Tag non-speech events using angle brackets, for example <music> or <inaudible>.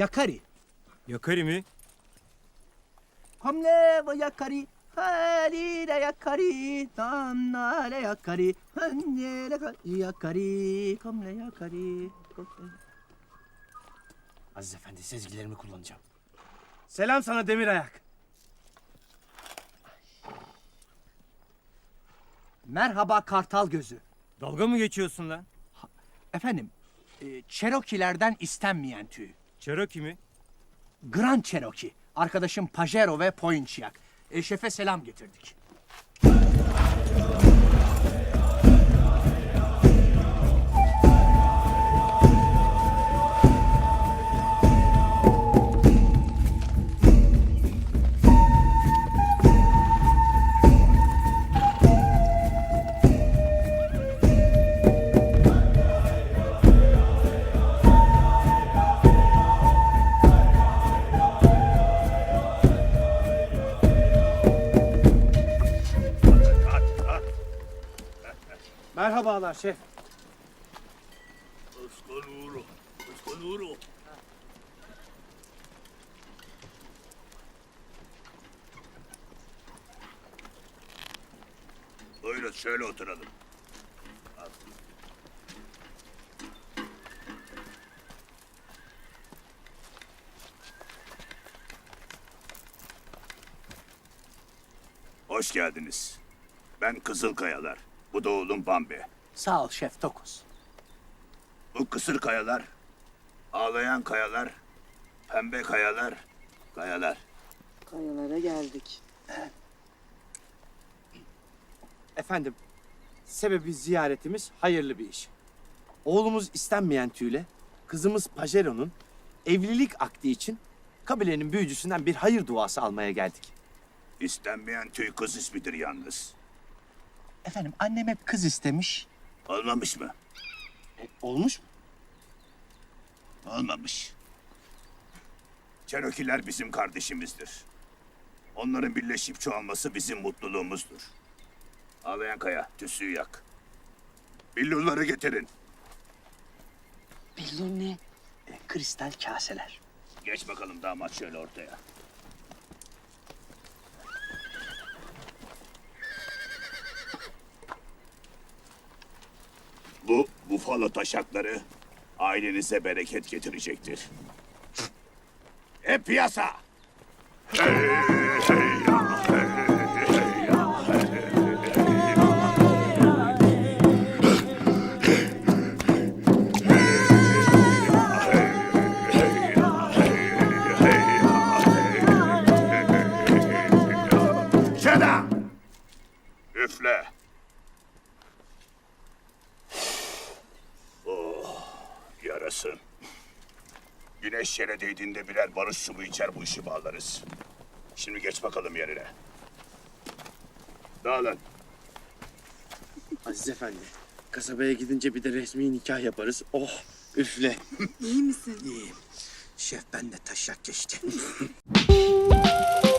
Yakari. Yakari mi? Hamle ve yakari. Halile yakari. Damnale yakari. Hanyele yakari. Hamle yakari. Aziz Efendi sezgilerimi kullanacağım. Selam sana demir ayak. Merhaba kartal gözü. Dalga mı geçiyorsun lan? Efendim, e, Cherokee'lerden istenmeyen tüy. Cherokee mi? Grand Cherokee. Arkadaşım Pajero ve Poinchiak. E, şefe selam getirdik. Merhabalar şef. Osconuro, Osconuro. Buyurun şöyle oturalım. Hoş geldiniz. Ben Kızılkayalar. Bu da oğlum Bambi. Sağ ol şef Dokuz. Bu kısır kayalar, ağlayan kayalar, pembe kayalar, kayalar. Kayalara geldik. Efendim, sebebi ziyaretimiz hayırlı bir iş. Oğlumuz istenmeyen tüyle, kızımız Pajero'nun evlilik akdi için kabilenin büyücüsünden bir hayır duası almaya geldik. İstenmeyen tüy kız ismidir yalnız. Efendim annem hep kız istemiş. Olmamış mı? Olmuş mu? Olmamış. Çerokiler bizim kardeşimizdir. Onların birleşip çoğalması bizim mutluluğumuzdur. Ağlayan kaya, tüsüyü yak. Billurları getirin. Billur ne? E, kristal kaseler. Geç bakalım damat şöyle ortaya. Bu bufalo taşakları ailenize bereket getirecektir. Hep piyasa! Üfle! Yarasın. Güneş yere değdiğinde birer barış sumu içer bu işi bağlarız. Şimdi geç bakalım yerine. Dağılın. Aziz Efendi, kasabaya gidince bir de resmi nikah yaparız. Oh, üfle. İyi misin? İyiyim. Şef ben de taşak geçti. <laughs>